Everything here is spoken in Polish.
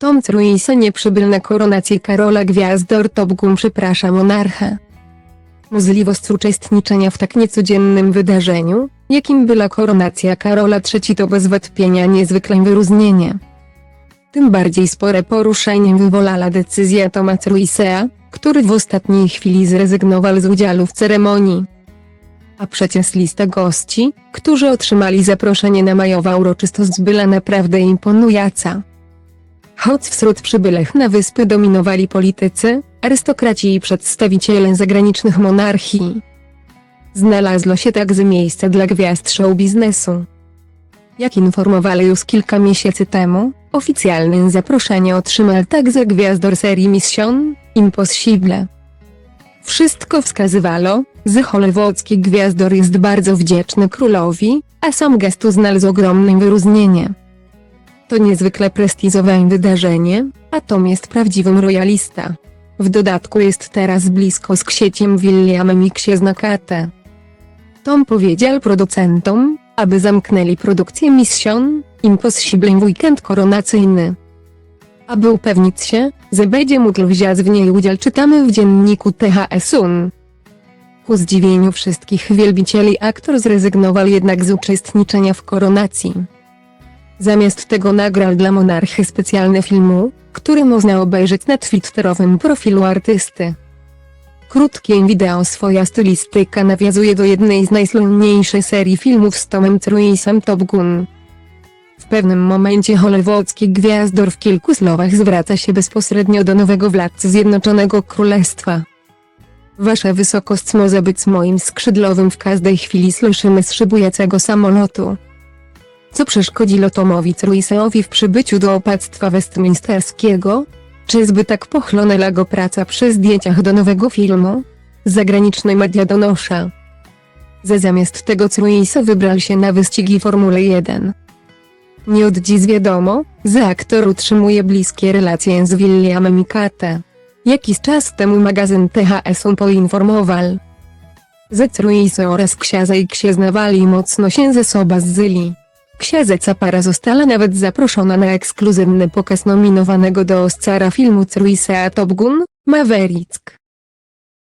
Tom Cruise nie przybył na koronację Karola Gwiazdor Top Gun przeprasza. Możliwość uczestniczenia w tak niecodziennym wydarzeniu, jakim była koronacja Karola III to bez wątpienia niezwykle wyróżnienie. Tym bardziej spore poruszenie wywołała decyzja Toma Cruise'a, który w ostatniej chwili zrezygnował z udziału w ceremonii. A przecież lista gości, którzy otrzymali zaproszenie na majową uroczystość była naprawdę imponująca. Choć wśród przybylych na wyspy dominowali politycy, arystokraci i przedstawiciele zagranicznych monarchii. Znalazło się także miejsce dla gwiazd show biznesu. Jak informowali już kilka miesięcy temu, oficjalne zaproszenie otrzymał także gwiazdor serii Mission Impossible. Wszystko wskazywało, że hollywoodzki gwiazdor jest bardzo wdzięczny królowi, a sam gest znalazł ogromne wyróżnienie. To niezwykle prestiżowe wydarzenie, a Tom jest prawdziwym royalista. W dodatku jest teraz blisko z księciem Williamem i księżna Kate. Tom powiedział producentom, aby zamknęli produkcję Mission Impossible w weekend koronacyjny. Aby upewnić się, że będzie mógł wziąć w niej udział czytamy w dzienniku THS-un. Ku zdziwieniu wszystkich wielbicieli aktor zrezygnował jednak z uczestniczenia w koronacji. Zamiast tego nagrał dla monarchy specjalny filmu, który można obejrzeć na twitterowym profilu artysty. Krótkie wideo swoja stylistyka nawiązuje do jednej z najsłynniejszych serii filmów z Tomem Cruise'em Top Gun. W pewnym momencie hollywoodzki gwiazdor w kilku słowach zwraca się bezpośrednio do nowego władcy Zjednoczonego Królestwa. Wasza wysokość może być moim skrzydłowym w każdej chwili słyszymy z szybującego samolotu. Co przeszkodziło Tomowi Cruise'owi w przybyciu do opactwa westminsterskiego? Czy zbyt tak pochlonęła go praca przy zdjęciach do nowego filmu? Zagraniczne media donoszą. Że zamiast tego Cruise wybrał się na wyścigi Formuły 1. Nie od dziś wiadomo, że aktor utrzymuje bliskie relacje z Williamem i Kate. Jakiś czas temu magazyn THS on poinformował, że Cruise oraz księża i księżna Wali mocno się ze sobą zzyli. Księżeca para została nawet zaproszona na ekskluzywny pokaz nominowanego do Oscara filmu Cruise'a Top Gun, Maverick.